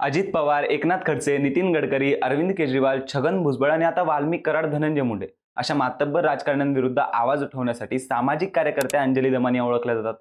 अजित पवार एकनाथ खडसे नितीन गडकरी अरविंद केजरीवाल छगन भुजबळ आणि आता वाल्मिक कराड धनंजय मुंडे अशा मातब्बर राजकारण्यांविरुद्ध आवाज उठवण्यासाठी सामाजिक कार्यकर्त्या अंजली दमानिया ओळखल्या जातात.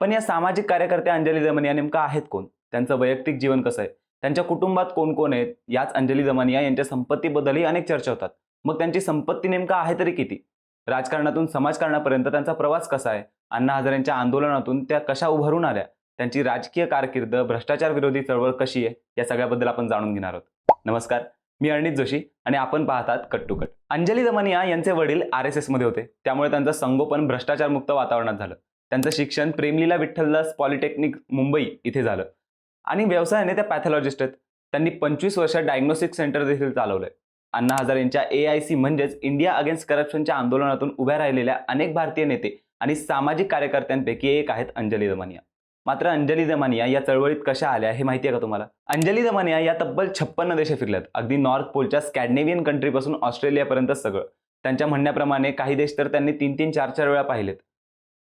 पण या सामाजिक कार्यकर्त्या अंजली दमानिया नेमका आहेत कोण? त्यांचं वैयक्तिक जीवन कसं आहे? त्यांच्या कुटुंबात कोण कोण आहेत? याच अंजली दमानिया यांच्या संपत्तीबद्दलही अनेक चर्चा होतात. मग त्यांची संपत्ती नेमका आहे तरी किती? राजकारणातून समाजकारणापर्यंत त्यांचा प्रवास कसा आहे? अण्णा हजारेंच्या आंदोलनातून त्या कशा उभारून आल्या? त्यांची राजकीय कारकीर्द भ्रष्टाचार विरोधी चळवळ कशी आहे या सगळ्याबद्दल आपण जाणून घेणार आहोत. नमस्कार मी अर्णित जोशी आणि आपण पाहतात cut to cut. Anjali Damania यांचे वडील आर एस एसमध्ये होते. त्यामुळे त्यांचं संगोपन भ्रष्टाचारमुक्त वातावरणात झालं. त्यांचं शिक्षण प्रेमलीला विठ्ठलदास पॉलिटेक्निक मुंबई इथे झालं. आणि व्यवसायाने त्या पॅथॉलॉजिस्ट आहेत. त्यांनी पंचवीस वर्ष डायग्नोस्टिक सेंटर देखील चालवलंय. अण्णा हजारे यांच्या ए आय सी म्हणजेच इंडिया अगेन्स्ट करप्शनच्या आंदोलनातून उभ्या राहिलेल्या अनेक भारतीय नेते आणि सामाजिक कार्यकर्त्यांपैकी एक आहेत अंजली दमनिया. मात्र अंजली दमानिया या चळवळीत कशा आल्या हे माहिती आहे का तुम्हाला? अंजली दमानिया या तब्बल छप्पन्न देशे फिरल्यात. अगदी नॉर्थ पोलच्या स्कॅन्डेवियन कंट्रीपासून ऑस्ट्रेलियापर्यंत सगळं. त्यांच्या म्हणण्याप्रमाणे काही देश तर त्यांनी तीन तीन चार चार वेळा पाहिलेत.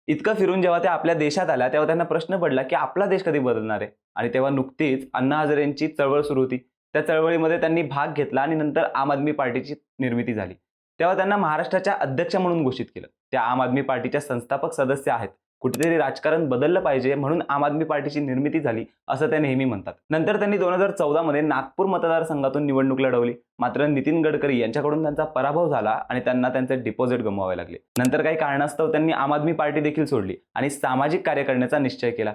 इतकं फिरून जेव्हा त्या आपल्या देशात आल्या तेव्हा त्यांना प्रश्न पडला की आपला देश कधी बदलणार आहे? आणि तेव्हा नुकतीच अण्णा हजारेंची चळवळ सुरू होती. त्या चळवळीमध्ये त्यांनी भाग घेतला आणि नंतर आम आदमी पार्टीची निर्मिती झाली. तेव्हा त्यांना महाराष्ट्राच्या अध्यक्ष म्हणून घोषित केलं. त्या आम आदमी पार्टीच्या संस्थापक सदस्य आहेत. कुठेतरी राजकारण बदललं पाहिजे म्हणून आम आदमी पार्टीची निर्मिती झाली असं ते नेहमी म्हणतात. नंतर त्यांनी दोन हजार चौदामध्ये नागपूर मतदारसंघातून निवडणूक लढवली. मात्र नितीन गडकरी यांच्याकडून त्यांचा पराभव झाला आणि त्यांना त्यांचे डिपॉझिट गमवावे लागले. नंतर काही कारणास्तव त्यांनी आम आदमी पार्टी देखील सोडली आणि सामाजिक कार्य करण्याचा निश्चय केला.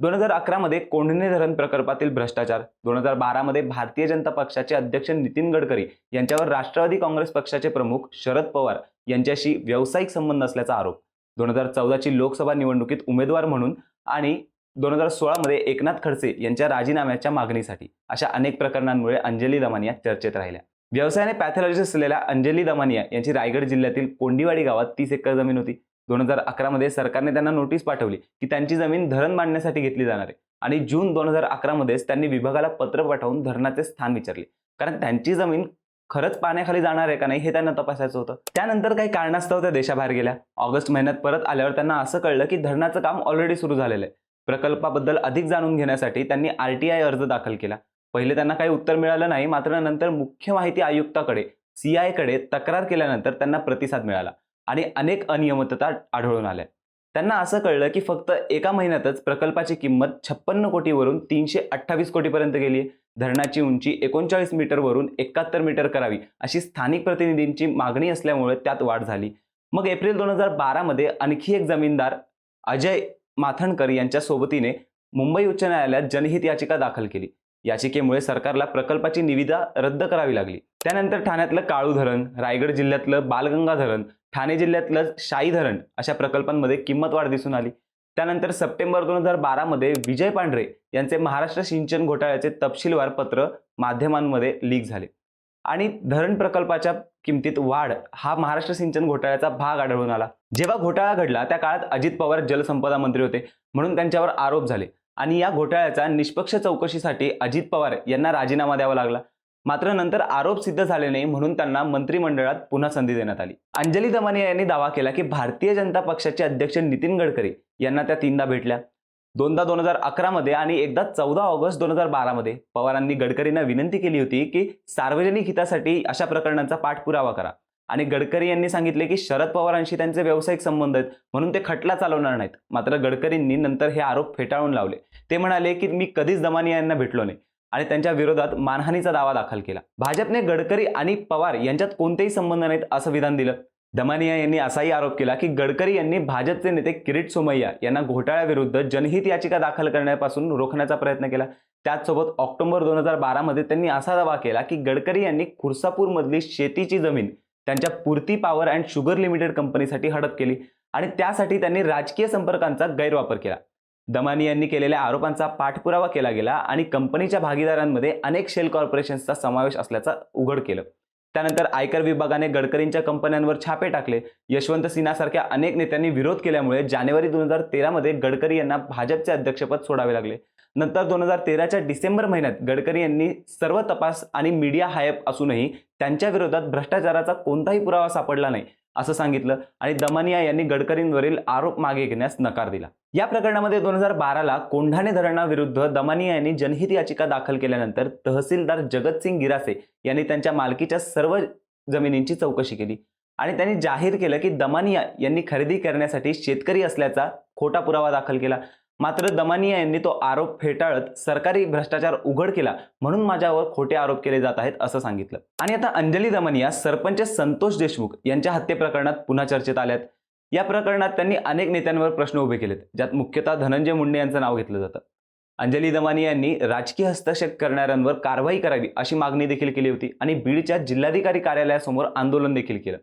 दोन हजार अकरामध्ये कोंढणे धरण प्रकल्पातील भ्रष्टाचार दोन हजार बारामध्ये भारतीय जनता पक्षाचे अध्यक्ष नितीन गडकरी यांच्यावर राष्ट्रवादी काँग्रेस पक्षाचे प्रमुख शरद पवार यांच्याशी व्यावसायिक संबंध असल्याचा आरोप. दोन हजार चौदाची लोकसभा निवडणुकीत उमेदवार म्हणून आणि दोन हजार सोळामध्ये एकनाथ खडसे यांच्या राजीनाम्याच्या मागणीसाठी अशा अनेक प्रकरणांमुळे अंजली दमानिया चर्चेत राहिल्या. व्यवसायाने पॅथॉलॉजिस्ट असलेल्या अंजली दमानिया यांची रायगड जिल्ह्यातील कोंडीवाडी गावात तीस एकर जमीन होती. दोन हजार अकरामध्ये सरकारने त्यांना नोटीस पाठवली की त्यांची जमीन धरण बांधण्यासाठी घेतली जाणार आहे आणि जून दोन हजार अकरामध्येच त्यांनी विभागाला पत्र पाठवून धरणाचे स्थान विचारले. कारण त्यांची जमीन खरंच पाण्याखाली जाणार आहे का नाही हे त्यांना तपासायचं होतं. त्यानंतर काही कारणास्तव त्या देशाबाहेर गेल्या. ऑगस्ट महिन्यात परत आल्यावर त्यांना असं कळलं की धरणाचं काम ऑलरेडी सुरू झालेलं आहे. प्रकल्पाबद्दल अधिक जाणून घेण्यासाठी त्यांनी आर टी आय अर्ज दाखल केला. पहिले त्यांना काही उत्तर मिळालं नाही मात्र नंतर मुख्य माहिती आयुक्ताकडे सी कडे तक्रार केल्यानंतर त्यांना प्रतिसाद मिळाला आणि अनेक अनियमितता आढळून आल्या. त्यांना असं कळलं की फक्त एका महिन्यातच प्रकल्पाची किंमत छप्पन्न कोटीवरून तीनशे अठ्ठावीस कोटीपर्यंत गेली आहे. धरणाची उंची एकोणचाळीस मीटरवरून एकाहत्तर मीटर करावी. अशी स्थानिक प्रतिनिधींची मागणी असल्यामुळे त्यात वाढ झाली. मग एप्रिल दोन हजार बारामध्ये आणखी एक जमीनदार अजय माथणकर यांच्या सोबतीने मुंबई उच्च न्यायालयात जनहित याचिका दाखल केली. याचिकेमुळे सरकारला प्रकल्पाची निविदा रद्द करावी लागली. त्यानंतर ठाण्यातलं काळू धरण रायगड जिल्ह्यातलं बालगंगा धरण ठाणे जिल्ह्यातलं शाई धरण अशा प्रकल्पांमध्ये किंमत वाढ दिसून आली. त्यानंतर सप्टेंबर दोन हजार बारामध्ये विजय पांढरे यांचे महाराष्ट्र सिंचन घोटाळ्याचे तपशीलवार पत्र माध्यमांमध्ये लीक झाले. आणि धरण प्रकल्पाच्या किमतीत वाढ हा महाराष्ट्र सिंचन घोटाळ्याचा भाग आढळून आला. जेव्हा घोटाळा घडला त्या काळात अजित पवार जलसंपदा मंत्री होते म्हणून त्यांच्यावर आरोप झाले. आणि या घोटाळ्याचा निष्पक्ष चौकशीसाठी अजित पवार यांना राजीनामा द्यावा लागला. मात्र नंतर आरोप सिद्ध झाले नाही म्हणून त्यांना मंत्रिमंडळात पुन्हा संधी देण्यात आली. अंजली दमानिया यांनी दावा केला की भारतीय जनता पक्षाचे अध्यक्ष नितीन गडकरी यांना त्या तीनदा भेटल्या. दोनदा दोन हजार अकरामध्ये आणि एकदा चौदा ऑगस्ट दोन हजार बारामध्ये पवारांनी गडकरींना विनंती केली होती की सार्वजनिक हितासाठी अशा प्रकरणांचा पाठपुरावा करा. आणि गडकरी यांनी सांगितले की शरद पवारांशी त्यांचे व्यावसायिक संबंध आहेत म्हणून ते खटला चालवणार नाहीत. मात्र गडकरींनी नंतर हे आरोप फेटाळून लावले. ते म्हणाले की मी कधीच दमानिया यांना भेटलो नाही. आणि त्यांच्या विरोधात मानहानीचा दावा दाखल केला. भाजपने गडकरी आणि पवार यांच्यात कोणतेही संबंध नाहीत असं विधान दिलं. दमानिया यांनी असाही आरोप केला की गडकरी यांनी भाजपचे नेते किरीट सोमय्या यांना घोटाळ्याविरुद्ध जनहित याचिका दाखल करण्यापासून रोखण्याचा प्रयत्न केला. त्याचसोबत ऑक्टोबर दोन हजार बारामध्ये त्यांनी असा दावा केला की गडकरी यांनी खुर्सापूरमधली शेतीची जमीन त्यांच्या पूर्ती पॉवर अँड शुगर लिमिटेड कंपनीसाठी हडप केली आणि त्यासाठी त्यांनी राजकीय संपर्कांचा गैरवापर केला. दमानी यांनी केलेल्या आरोपांचा पाठपुरावा केला गेला आणि कंपनीच्या भागीदारांमध्ये अनेक शेल कॉर्पोरेशन्सचा समावेश असल्याचा उघड केलं. त्यानंतर आयकर विभागाने गडकरींच्या कंपन्यांवर छापे टाकले. यशवंत सिन्हासारख्या अनेक नेत्यांनी विरोध केल्यामुळे जानेवारी दोन हजार तेरामध्ये गडकरी यांना भाजपचे अध्यक्षपद सोडावे लागले. नंतर दोन हजार तेराच्या डिसेंबर महिन्यात गडकरी यांनी सर्व तपास आणि मीडिया हायप असूनही त्यांच्या विरोधात भ्रष्टाचाराचा कोणताही पुरावा सापडला नाही. असं सांगितलं. आणि दमानिया यांनी गडकरींवरील आरोप मागे घेण्यास नकार दिला. या प्रकरणामध्ये दोन हजार बाराला कोंढाणे धरणाविरुद्ध दमानिया यांनी जनहित याचिका दाखल केल्यानंतर तहसीलदार जगतसिंग गिरासे यांनी त्यांच्या मालकीच्या सर्व जमिनींची चौकशी केली. आणि त्यांनी जाहीर केलं की दमानिया यांनी खरेदी करण्यासाठी शेतकरी असल्याचा खोटा पुरावा दाखल केला. मात्र दमानिया यांनी तो आरोप फेटाळत सरकारी भ्रष्टाचार उघड केला म्हणून माझ्यावर खोटे आरोप केले जात आहेत असं सांगितलं. आणि आता अंजली दमानिया सरपंच संतोष देशमुख यांच्या हत्येप्रकरणात पुन्हा चर्चेत आल्यात. या प्रकरणात त्यांनी अनेक नेत्यांवर प्रश्न उभे केलेत ज्यात मुख्यतः धनंजय मुंडे यांचं नाव घेतलं जातं. अंजली दमानी यांनी राजकीय हस्तक्षेप करणाऱ्यांवर कारवाई करावी अशी मागणी देखील केली होती आणि बीडच्या जिल्हाधिकारी कार्यालयासमोर आंदोलन देखील केलं.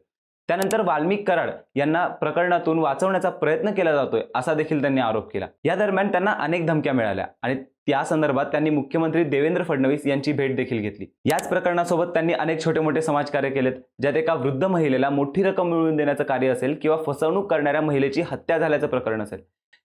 त्यानंतर वाल्मिक कराड यांना प्रकरणातून वाचवण्याचा प्रयत्न केला जातोय असा देखील त्यांनी आरोप केला. या दरम्यान त्यांना अनेक धमक्या मिळाल्या आणि त्या संदर्भात त्यांनी मुख्यमंत्री देवेंद्र फडणवीस यांची भेट देखील घेतली. याच प्रकरणासोबत त्यांनी अनेक छोटे मोठे समाजकार्य केलेत ज्यात एका वृद्ध महिलेला मोठी रक्कम मिळवून देण्याचं कार्य असेल किंवा फसवणूक करणाऱ्या महिलेची हत्या झाल्याचं प्रकरण असेल.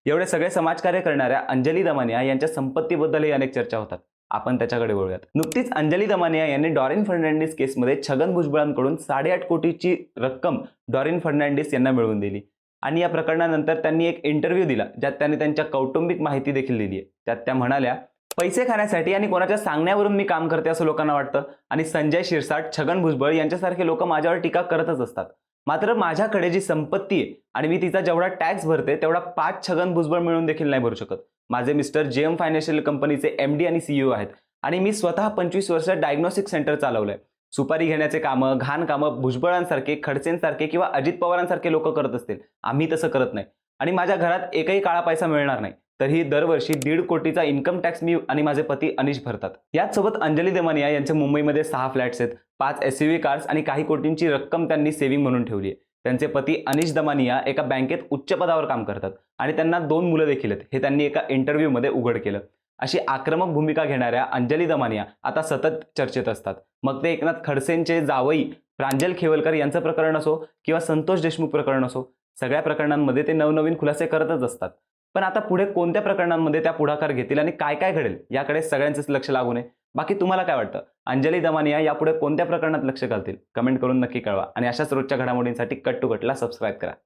एवढे सगळे समाजकार्य करणाऱ्या अंजली दमानिया यांच्या संपत्तीबद्दलही अनेक चर्चा होतात. आपण त्याच्याकडे वळूयात. नुकतीच अंजली दमानिया यांनी डॉरिन फर्नांडिस केसमध्ये छगन भुजबळांकडून साडेआठ कोटीची रक्कम डॉरिन फर्नांडिस यांना मिळवून दिली. आणि या प्रकरणानंतर त्यांनी एक इंटरव्ह्यू दिला ज्यात त्यांनी त्यांच्या कौटुंबिक माहिती देखील दिली आहे. त्यात त्या म्हणाल्या पैसे खाण्यासाठी आणि कोणाच्या सांगण्यावरून मी काम करते असं लोकांना वाटतं. आणि संजय शिरसाट छगन भुजबळ यांच्यासारखे लोक माझ्यावर टीका करतच असतात. मात्र माझ्याकडे जी संपत्ती आहे आणि मी तिचा जेवढा टॅक्स भरते तेवढा पाच छगन भुजबळ मिळून देखील नाही भरू शकत. माझे मिस्टर जे एम फायनान्शियल कंपनीचे एम डी आणि सीईओ आहेत. आणि मी स्वतः पंचवीस वर्ष डायग्नोस्टिक सेंटर चालवलं आहे सुपारी घेण्याचे कामं घाण कामं भुजबळांसारखे खडसेंसारखे किंवा अजित पवारांसारखे लोक करत असतील. आम्ही तसं करत नाही. आणि माझ्या घरात एकही काळा पैसा मिळणार नाही. तरीही दरवर्षी दीड कोटीचा इन्कम टॅक्स मी आणि माझे पती अनिश भरतात. याचसोबत अंजली देमानिया यांचे मुंबईमध्ये सहा फ्लॅट्स आहेत. पाच एस कार्स आणि काही कोटींची रक्कम त्यांनी सेव्हिंग म्हणून ठेवली आहे. त्यांचे पती अनिश दमानिया एका बँकेत उच्च पदावर काम करतात आणि त्यांना दोन मुलं देखील आहेत. हे त्यांनी एका इंटरव्ह्यूमध्ये उघड केलं. अशी आक्रमक भूमिका घेणाऱ्या अंजली दमानिया आता सतत चर्चेत असतात. मग ते एकनाथ खडसेंचे जावई प्रांजल खेवलकर यांचं प्रकरण असो किंवा संतोष देशमुख प्रकरण असो सगळ्या प्रकरणांमध्ये ते नवनवीन खुलासे करतच असतात. पण आता पुढे कोणत्या प्रकरणांमध्ये त्या पुढाकार घेतील आणि काय काय घडेल याकडे सगळ्यांचंच लक्ष लागू नये. बाकी तुम्हाला काय वाटतं? अंजली दमानिया यापुढे कोणत्या प्रकरणात लक्ष घालतील? कमेंट करून नक्की कळवा. आणि अशाच रोजच्या घडामोडींसाठी कट टू कटला सबस्क्राईब करा.